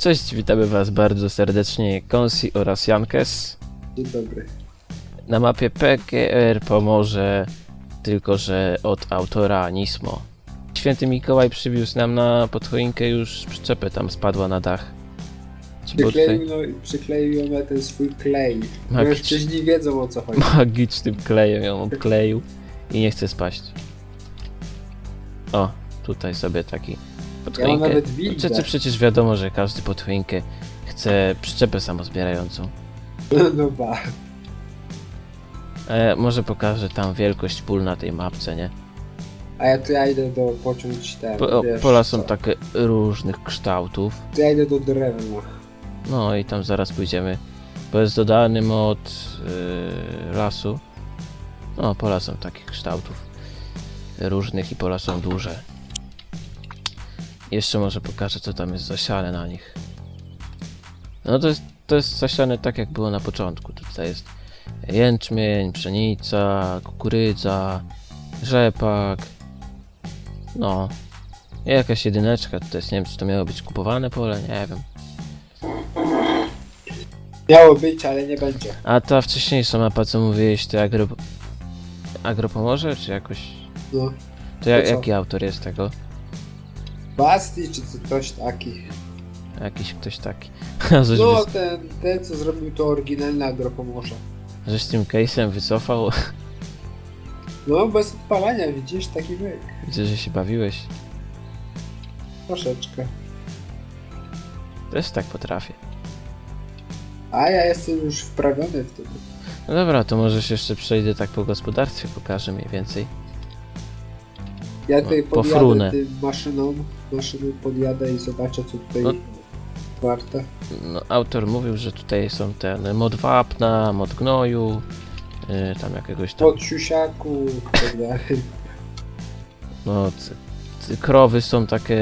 Cześć, witamy was bardzo serdecznie, Konsi oraz Jankes. Dzień dobry. Na mapie PGR pomoże, tylko że od autora Nismo. Święty Mikołaj przywiózł nam na podchoinkę już przyczepę, tam spadła na dach. Przykleił, no, przykleił ją na ten swój klej. Mężczyźni wiedzą o co chodzi. magicznym klejem ją obkleił i nie chce spaść. O, tutaj sobie taki Ja mam nawet Przecież, windę. przecież wiadomo, że każdy podchoinkę chce przyczepę samozbierającą. No ba. E, może pokażę tam wielkość pól na tej mapce, nie? A ja tu ja idę do pociąć ten, Po, o, wiesz, pola są co? takie różnych kształtów. To ja idę do drewna. No i tam zaraz pójdziemy. Bo jest dodany mod yy, lasu. No, pola są takich kształtów różnych i pola są duże. Jeszcze może pokażę, co tam jest zasiane na nich. No to jest, to jest zasiane tak, jak było na początku. Tutaj jest jęczmień, pszenica, kukurydza, rzepak. No. Jakaś jedyneczka tutaj jest, nie wiem, czy to miało być kupowane pole, nie wiem. Miało być, ale nie będzie. A ta wcześniejsza mapa, co mówiłeś, to agro... Agro pomoże, czy jakoś... No. To ja, To jaki autor jest tego? Basti czy co- coś taki. Jakiś ktoś taki. A żeś, No ten, ten co zrobił to oryginalne agropomorze. żeś tym case'em wycofał? No bez odpalania widzisz taki myk. Widzę, że się bawiłeś. Troszeczkę. Też tak potrafię. A ja jestem już wprawiony w tym. No dobra, to może się jeszcze przejdę tak po gospodarstwie, pokażę mniej więcej. Ja tutaj No, po podjadę frunę. tym maszyną. Maszyną podjadę i zobaczę co tutaj No. warte. No, autor mówił, że tutaj są ten mod wapna, mod gnoju, yy, tam jakiegoś tam... Od siusiaku i tak dalej. No, c- c- krowy są takie...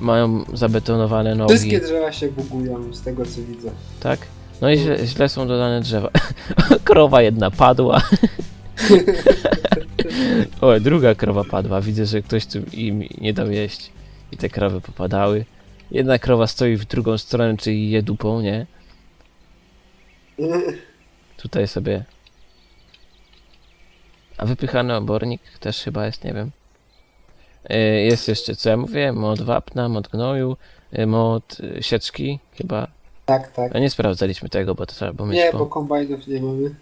mają zabetonowane nogi. Wszystkie drzewa się bugują z tego co widzę. Tak? No i źle, źle są dodane drzewa. Krowa jedna padła. o, druga krowa padła. Widzę, że ktoś tu im nie dał jeść. I te krowy popadały. Jedna krowa stoi w drugą stronę, czyli je dupą, nie? Tutaj sobie... A wypychany obornik też chyba jest, nie wiem. Y, Jest jeszcze, co ja mówię, mod wapna, mod gnoju, y, mod y, sieczki, chyba tak, tak. a nie sprawdzaliśmy tego, bo to trzeba było mieć Nie, po... bo kombajnów nie mamy.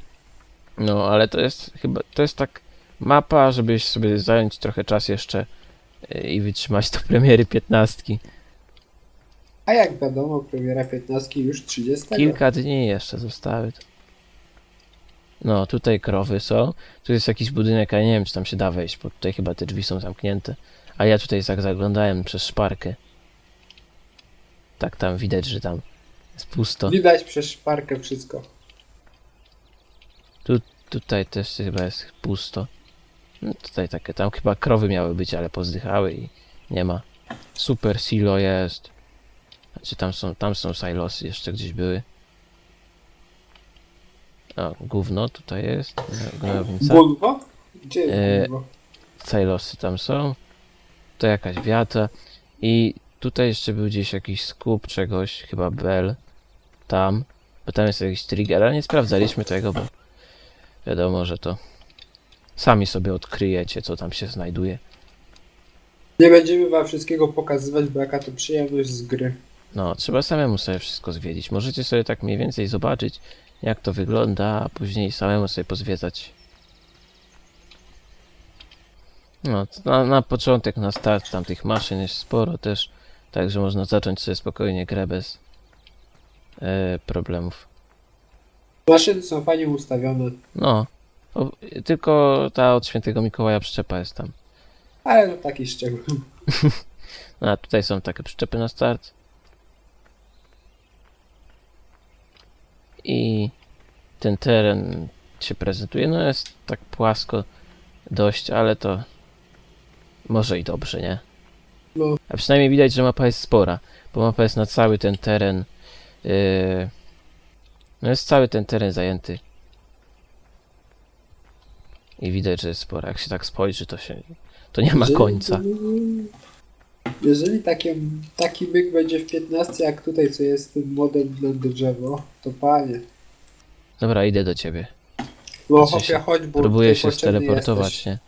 No, ale to jest chyba, to jest tak mapa, żebyś sobie zająć trochę czas jeszcze y, i wytrzymać do premiery 15. A jak wiadomo, premiera 15 już 30. Kilka dni jeszcze zostały. No, tutaj krowy są. Tu jest jakiś budynek, a nie wiem, czy tam się da wejść, bo tutaj chyba te drzwi są zamknięte. A ja tutaj tak zaglądałem przez szparkę. Tak tam widać, że tam jest pusto. Widać przez szparkę wszystko. Tutaj też chyba jest pusto. No, tutaj takie, tam chyba krowy miały być, ale pozdychały i nie ma. Super silo jest. Znaczy tam są, tam są silosy jeszcze gdzieś były. O, gówno tutaj jest. Gnojownica. Gdzie jest E? Silosy tam są. To jakaś wiata. I tutaj jeszcze był gdzieś jakiś skup czegoś, chyba bell. Tam. Bo tam jest jakiś trigger, ale nie sprawdzaliśmy tego, bo wiadomo, że to sami sobie odkryjecie, co tam się znajduje. Nie będziemy wam wszystkiego pokazywać, bo jaka to przyjemność z gry. No, trzeba samemu sobie wszystko zwiedzić. Możecie sobie tak mniej więcej zobaczyć, jak to wygląda, a później samemu sobie pozwiedzać. No, na, na początek, na start tam tych maszyn jest sporo też, także można zacząć sobie spokojnie grę bez e, problemów. Maszyny są fajnie ustawione, No, o, tylko ta od świętego Mikołaja przyczepa jest tam. ale to taki szczegół. No, a tutaj są takie przyczepy na start. I ten teren się prezentuje. No jest tak płasko dość, ale to może i dobrze, nie? No. A przynajmniej widać, że mapa jest spora, bo mapa jest na cały ten teren. Yy, no jest cały ten teren zajęty. I widać, że jest spora. Jak się tak spojrzy, to się to nie ma końca. Jeżeli takie, taki myk będzie w 15, jak tutaj, co jest tym modem na drzewo, to panie. Dobra, idę do ciebie. No hopia, się. chodź, bo Próbuję się steleportować, jesteś. nie?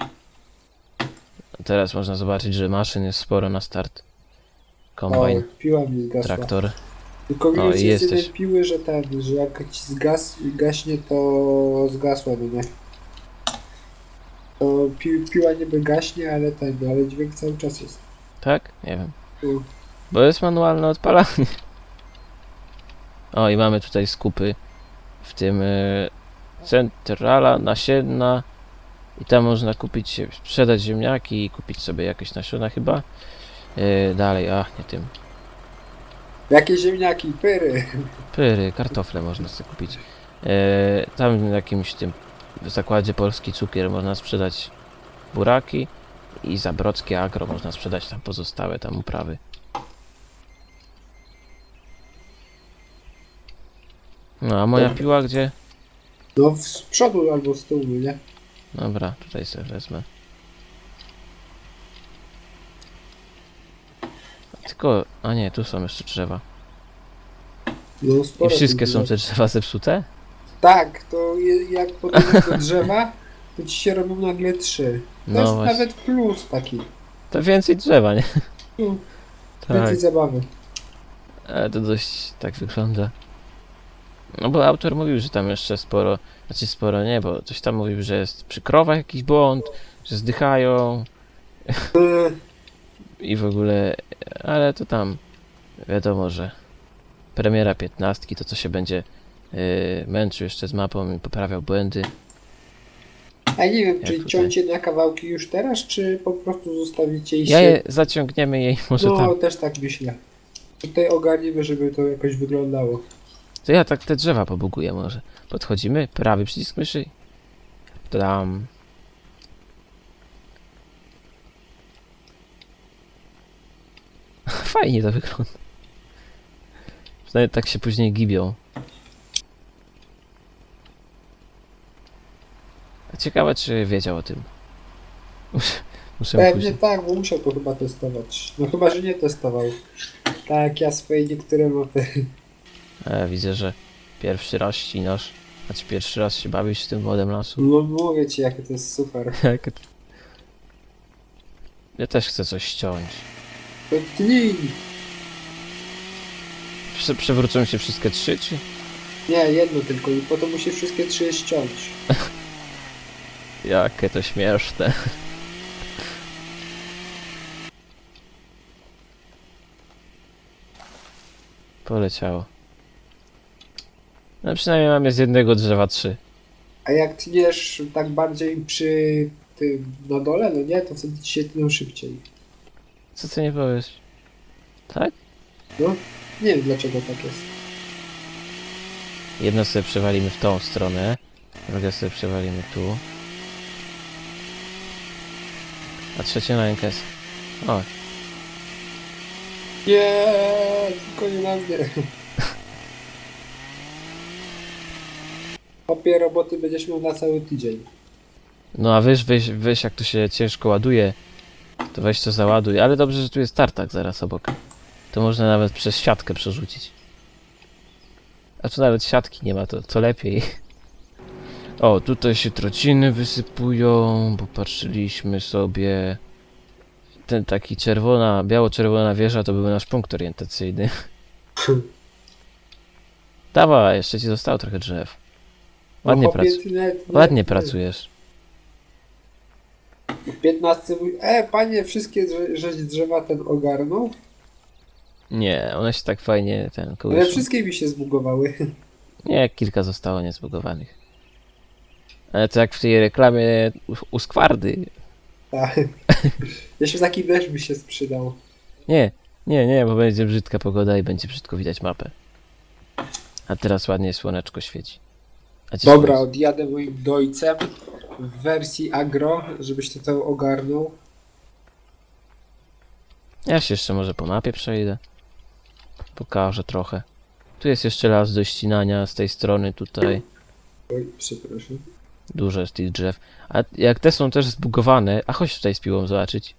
Teraz można zobaczyć, że maszyn jest sporo na start. O, Kombajn, piła mi zgasła. traktor. Tylko O, minus jest jesteś. piły, że ten, że jak ci zgas, gaśnie, to zgasła, no nie? To pi, piła niby gaśnie, ale ten, ale dźwięk cały czas jest. Tak? Nie wiem. Tu. Bo jest manualne odpalanie. O, i mamy tutaj skupy. W tym y, centrala, nasienna. I tam można kupić, sprzedać ziemniaki i kupić sobie jakieś nasiona chyba. Y, dalej, a nie tym. Jakie ziemniaki, pyry. Pyry, kartofle można sobie kupić. E, tam jakimś tym w zakładzie Polski Cukier można sprzedać buraki i za Brodzkie Agro można sprzedać tam pozostałe tam uprawy. No a moja Dobra. piła gdzie? No z przodu albo z tyłu, nie? Dobra, tutaj sobie wezmę. Tylko, a nie, tu są jeszcze drzewa. No I sporo wszystkie są drzew. te drzewa zepsute? Tak, to je, jak podejdziesz do drzewa, to ci się robią nagle trzy. To No jest właśnie. nawet plus taki. To więcej drzewa, nie? Tak. Więcej zabawy. Ale to dość tak wygląda. No bo autor mówił, że tam jeszcze sporo, znaczy sporo nie, bo coś tam mówił, że jest przy krowach jakiś błąd, że zdychają i w ogóle, ale to tam wiadomo, że premiera 15 to co się będzie męczył jeszcze z mapą i poprawiał błędy. A nie wiem, Jak czy tutaj. ciącie na kawałki już teraz, czy po prostu zostawicie i Ja się... je zaciągniemy jej może No, tam. też tak myślę. Tutaj ogarniemy, żeby to jakoś wyglądało. To ja tak te drzewa pobuguję może. Podchodzimy, prawy przycisk myszy. Tam. Fajnie to wygląda. Przynajmniej tak się później gibią. Ciekawe, czy wiedział o tym. Muszę, Pewnie później. tak, bo musiał to chyba testować. No chyba, że nie testował. Tak jak ja swoje niektóre mapy. E, widzę, że pierwszy raz ścinasz. Znaczy pierwszy raz się bawisz z tym wodem lasu. No mówię ci, jakie to jest super. Jak to- Ja też chcę coś ściąć. To tnij! Prze przewrócą się wszystkie trzy, czy? Nie, jedno tylko i potem musisz wszystkie trzy ściąć. Jakie to śmieszne. Poleciało. No przynajmniej mamy z jednego drzewa trzy. A jak tniesz tak bardziej przy tym na dole, no nie, to wtedy ci się tną szybciej. Co ty nie powiesz? Tak? No, nie wiem dlaczego tak jest. Jedno sobie przewalimy w tą stronę, drugie sobie przewalimy tu. A trzecie na jest... O, Nie, tylko nie na mnie. Opie roboty będziesz miał na cały tydzień. No a wiesz, wiesz, wiesz jak to się ciężko ładuje, to weź to załaduj. Ale dobrze, że tu jest tartak zaraz obok. To można nawet przez siatkę przerzucić. A tu nawet siatki nie ma, to, to lepiej. O, tutaj się trociny wysypują, bo patrzyliśmy sobie. Ten taki czerwona, biało-czerwona wieża to był nasz punkt orientacyjny. Dawaj, jeszcze ci zostało trochę drzew. Ładnie, No, prac nawet nie- ładnie nie- pracujesz. W 15 mój... E, panie, wszystkie drze- żeś drzewa ten ogarnął? Nie, one się tak fajnie ten Ale kołyszą. wszystkie mi się zbugowały. Nie, kilka zostało niezbugowanych. Ale to jak w tej reklamie u, skwardy. Tak. Jeszcze taki deszcz by się sprzedał. Nie, nie, nie, bo będzie brzydka pogoda i będzie brzydko widać mapę. A teraz ładnie słoneczko świeci. Dobra, słońce- odjadę moim dojcem w wersji agro, żebyś to to ogarnął. Ja się jeszcze może po mapie przejdę. Pokażę trochę. Tu jest jeszcze las do ścinania z tej strony tutaj. Oj, przepraszam. Dużo jest tych drzew. A jak te są też zbugowane, a chodź tutaj z piłą zobaczyć.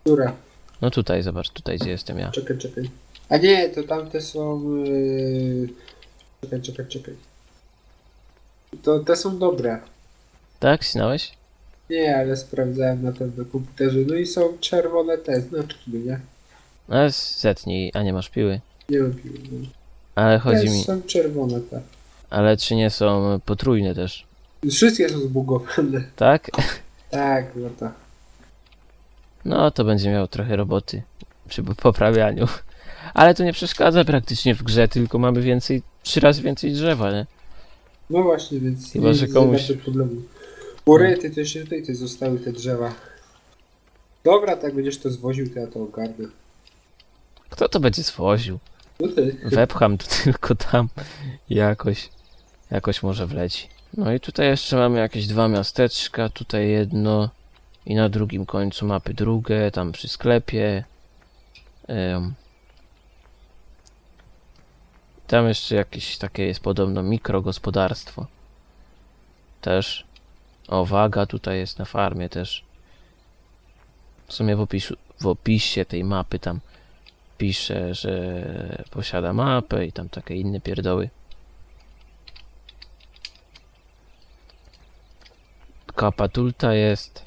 Która? No tutaj, zobacz, tutaj gdzie jestem ja. Czekaj, czekaj. A nie, to tamte są... Yy... Czekaj, czekaj, czekaj. To te są dobre. Tak, ścinałeś? Nie, ale sprawdzałem na tym na komputerze. No i są czerwone te znaczki, no nie? No zetnij, a nie masz piły. Nie mam piły. No. Ale chodzi Te mi, są czerwone te. ale czy nie są potrójne też? Wszystkie są zbugowane. Tak? Tak, no to. No to będzie miał trochę roboty przy poprawianiu. Ale to nie przeszkadza praktycznie w grze, tylko mamy więcej, trzy razy więcej drzewa, nie? No właśnie, więc Chyba, nie że widzę komuś- bardzo problemu. Urety, to jeszcze tutaj te zostały te drzewa. Dobra, tak będziesz to zwoził, to ja to ogarnę. Kto to będzie zwoził? No ty. Wepcham to tylko tam jakoś, jakoś może wleci. No i tutaj jeszcze mamy jakieś dwa miasteczka, tutaj jedno i na drugim końcu mapy drugie, tam przy sklepie. Em. Tam jeszcze jakieś takie jest podobno mikrogospodarstwo. Też. O, waga tutaj jest na farmie też. W sumie w, opisu, w opisie tej mapy tam pisze, że posiada mapę i tam takie inne pierdoły. Kapatulta jest.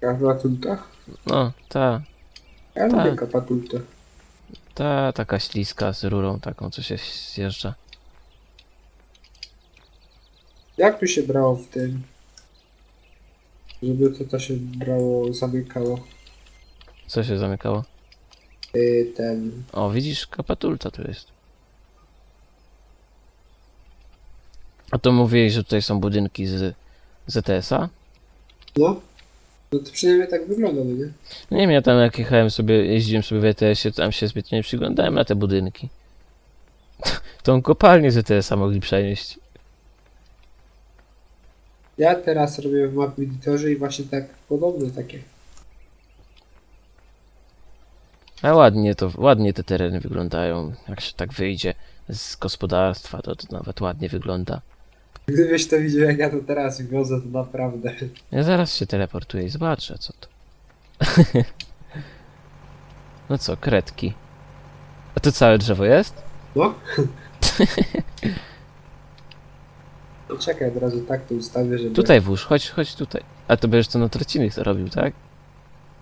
Kapatulta? No, ta, Ja lubię Tak. kapatultę. ta taka śliska z rurą taką, co się zjeżdża. Jak tu się brało w tym? Żeby to, to się brało, zamykało. Co się zamykało? Yy, ten. O, widzisz, kapatulta tu jest. A to mówiłeś, że tutaj są budynki z ZTS-a? No. No to przynajmniej tak wygląda, no nie? No nie wiem, ja tam jak jechałem sobie, jeździłem sobie w ETS-ie, to tam się zbytnio nie przyglądałem na te budynki. Tą kopalnię z ETS-a mogli przenieść. Ja teraz robię w map editorze i właśnie tak podobne takie. A ładnie to, ładnie te tereny wyglądają. Jak się tak wyjdzie z gospodarstwa, to, to nawet ładnie wygląda. Gdybyś to widział jak ja to teraz wiozę, to naprawdę. Ja zaraz się teleportuję i zobaczę, co to. no co, kredki. A to całe drzewo jest? No. Czekaj, od razu tak to ustawię, żeby... Tutaj włóż, chodź, chodź tutaj. A to będziesz to na trociny to robił, tak?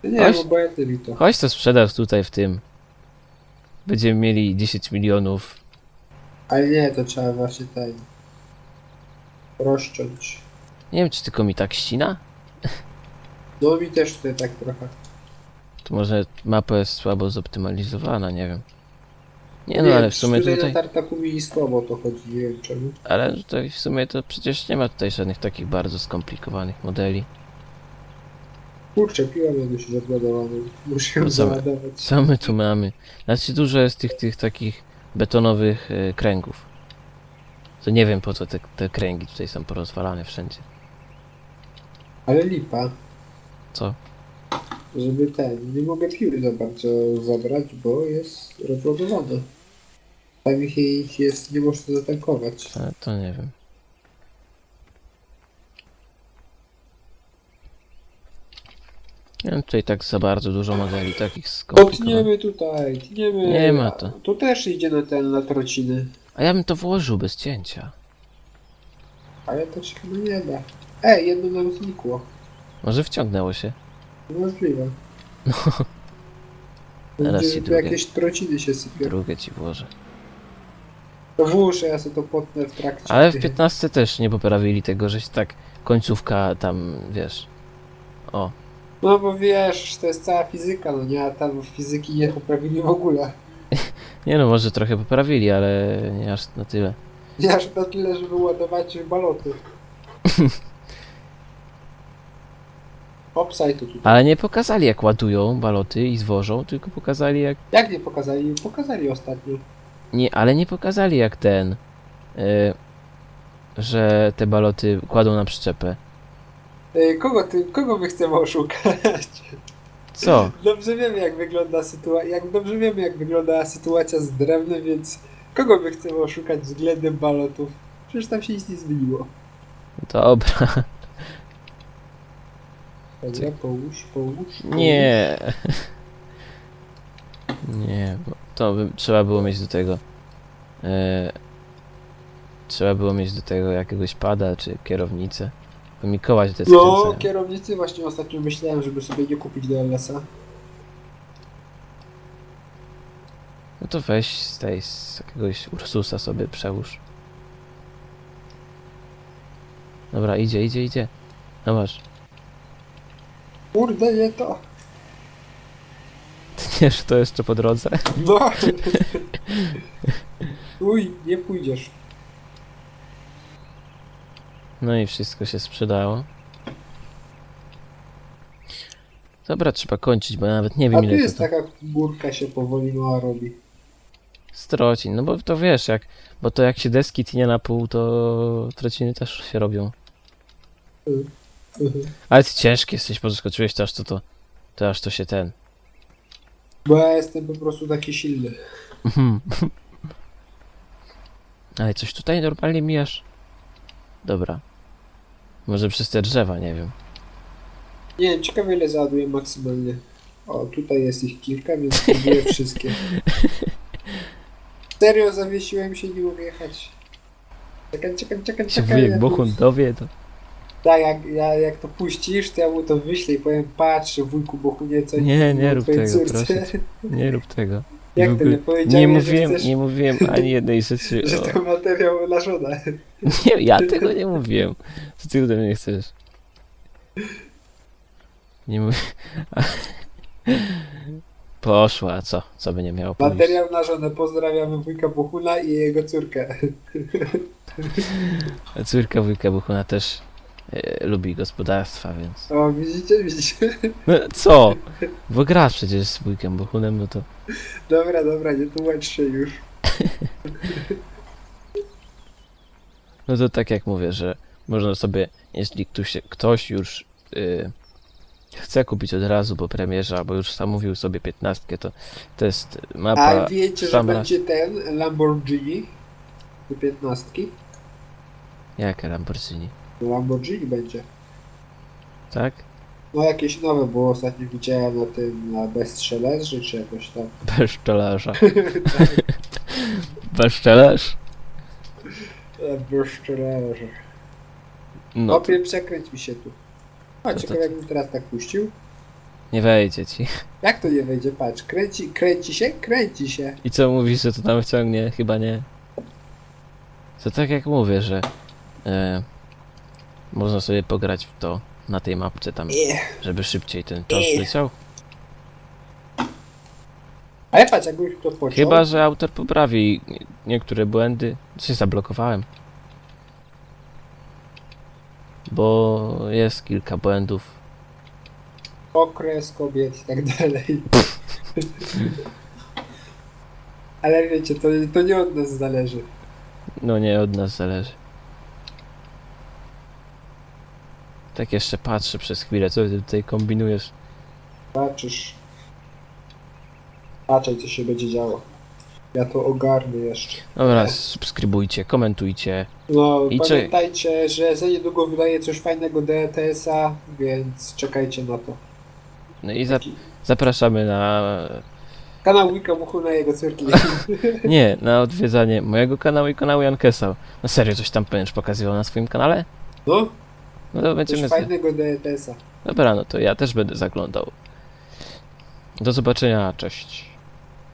Nie, Chodź. bo obojętnie mi to. Chodź to sprzedaż tutaj w tym. Będziemy mieli 10 milionów. Ale nie, to trzeba właśnie ten... Nie wiem, czy tylko mi tak ścina? No mi też tutaj tak trochę. To może mapa jest słabo zoptymalizowana, nie wiem. Nie no, ale w sumie tutaj... tutaj... na tartaku mi słabo to chodzi, nie wiem czemu. Ale tutaj w sumie to przecież nie ma tutaj żadnych takich bardzo skomplikowanych modeli. Kurczę, się załadowaną. Muszę ją No co my- załadować. Co my tu mamy? Znaczy dużo jest tych, tych takich betonowych e, kręgów. To nie wiem po co te, te kręgi tutaj są porozwalane wszędzie. Ale lipa. Co? Żeby ten... Nie mogę piły za bardzo zabrać, bo jest rozładowana. Tam ich, ich jest... Nie można zatankować. Ale to nie wiem. Nie wiem, tutaj tak za bardzo dużo modeli takich skomplikowanych. Potniemy tutaj, tniemy. Nie ma to. Tu też idzie na ten, na trociny. A ja bym to włożył bez cięcia. Ale to się chyba nie da. Ej, jedno nam znikło. Może wciągnęło się. Możliwe. Teraz Będzie, ci tu drugie. jakieś trociny się sypią. Drugie ci włożę. To włóż, a ja sobie to potnę w trakcie. Ale w 15 też nie poprawili tego, że się tak końcówka tam, wiesz. O, No bo wiesz, to jest cała fizyka, no nie? A tam fizyki nie poprawili w ogóle. Nie no, może trochę poprawili, ale nie aż na tyle. Nie aż na tyle, żeby ładować baloty. Opsaj to tutaj. Ale nie pokazali jak ładują baloty i zwożą, tylko pokazali jak... Jak nie pokazali? Pokazali ostatnio. Nie, ale nie pokazali jak ten... y, że te baloty kładą na przyczepę. Ej, kogo ty, kogo my chcemy oszukać? Co? Dobrze wiemy jak wygląda sytuacja, jak dobrze wiemy jak wygląda sytuacja z drewnem, więc kogo my chcemy oszukać względem balotów? Przecież tam się nic nie zmieniło. Dobra. Dobra, połóż, połóż. połóż. Nie. Nie, bo to by, trzeba było mieć do tego. E, trzeba było mieć do tego jakiegoś pada czy kierownicę. By mi kołać te No, kierownicy właśnie ostatnio myślałem, żeby sobie nie kupić DLS-a. No to weź z tej, z jakiegoś Ursusa sobie przełóż. Dobra, idzie, idzie, idzie. No masz. Kurde, nie to. Ty to jeszcze po drodze. No. Uj, nie pójdziesz. No i wszystko się sprzedało. Dobra, trzeba kończyć, bo ja nawet nie A wiem tu ile jest to, taka górka się powoli mała robi. strocin. No bo to wiesz, jak, bo to jak się deski tnie na pół, to trociny też się robią. Ale ty ciężki jesteś, podskoczyłeś to aż to, to, to aż to się ten. Bo ja jestem po prostu taki silny. Mhm. Ale coś tutaj normalnie mijasz? Dobra. Może przez te drzewa, nie wiem. Nie wiem, ciekawe ile załaduję maksymalnie. O, tutaj jest ich kilka, więc spróbuję wszystkie. Serio, zawiesiłem się, nie mogę jechać. Czekaj, czekaj, czekaj, Jak się czekaj. wujek ja tu- Bochun dowie, to Tak, jak, ja, jak to puścisz, to ja mu to wyślę i powiem, patrz, wujku Bochunie, co Nie, nie rób twojej tego, proszę nie rób tego. Jak W to ogóle nie powiedziałem, Nie mówiłem, że, chcesz, nie mówiłem ani jednej rzeczy że o... to materiał na żonę. Nie, ja tego nie mówiłem. Co ty ode mnie chcesz? Nie mówię... Poszła, co? Co by nie miało pójść? Materiał na żonę. Pozdrawiamy wujka Bohuna i jego córkę. Córka wujka Buchuna też e, lubi gospodarstwa, więc... O, widzicie, widzicie? No co? Bo grasz przecież z wujkiem Buchunem, no to... Dobra, dobra, nie tłumacz się już. No to tak jak mówię, że można sobie, jeśli ktoś, ktoś już y, chce kupić od razu po premierze, albo już zamówił sobie 15, to to jest mapa A wiecie, że będzie ten Lamborghini do piętnastki? Jaka Lamborghini? Lamborghini będzie. Tak? No jakieś nowe, bo ostatnio widziałem na tym, na bestsellerze czy jakoś tam. Bezczelarza. Bezczelarz? Bestsellerze. No, Opie, przekręć mi się tu. A To- ciekawe to- jakbym teraz tak puścił. nie wejdzie ci. Jak to nie wejdzie? Patrz, kręci, kręci się? Kręci się. I co mówisz, że to tam wciągnie? Chyba nie. To tak jak mówię, że e, można sobie pograć w to na tej mapce tam, żeby szybciej ten czas leciał. Ale patrz, jakbyś to pociął. Chyba, że autor poprawi niektóre błędy. Się zablokowałem. Bo jest kilka błędów. okres kobiet i tak dalej. Ale wiecie, to, to nie od nas zależy. No nie od nas zależy. Tak jeszcze patrzę przez chwilę, co ty tutaj kombinujesz. Patrzysz. Patrzaj, co się będzie działo. Ja to ogarnę jeszcze. Dobra, subskrybujcie, komentujcie. No, I pamiętajcie, że za niedługo wydaje coś fajnego DTS-a, więc czekajcie na to. No i za, zapraszamy na... Kanał Wika Muchu na jego córki. Nie, na odwiedzanie mojego kanału i kanału Jankesał. No serio, coś tam będziesz pokazywał na swoim kanale? No, No to będziemy... coś fajnego DTS-a. Dobra, no to ja też będę zaglądał. Do zobaczenia, cześć.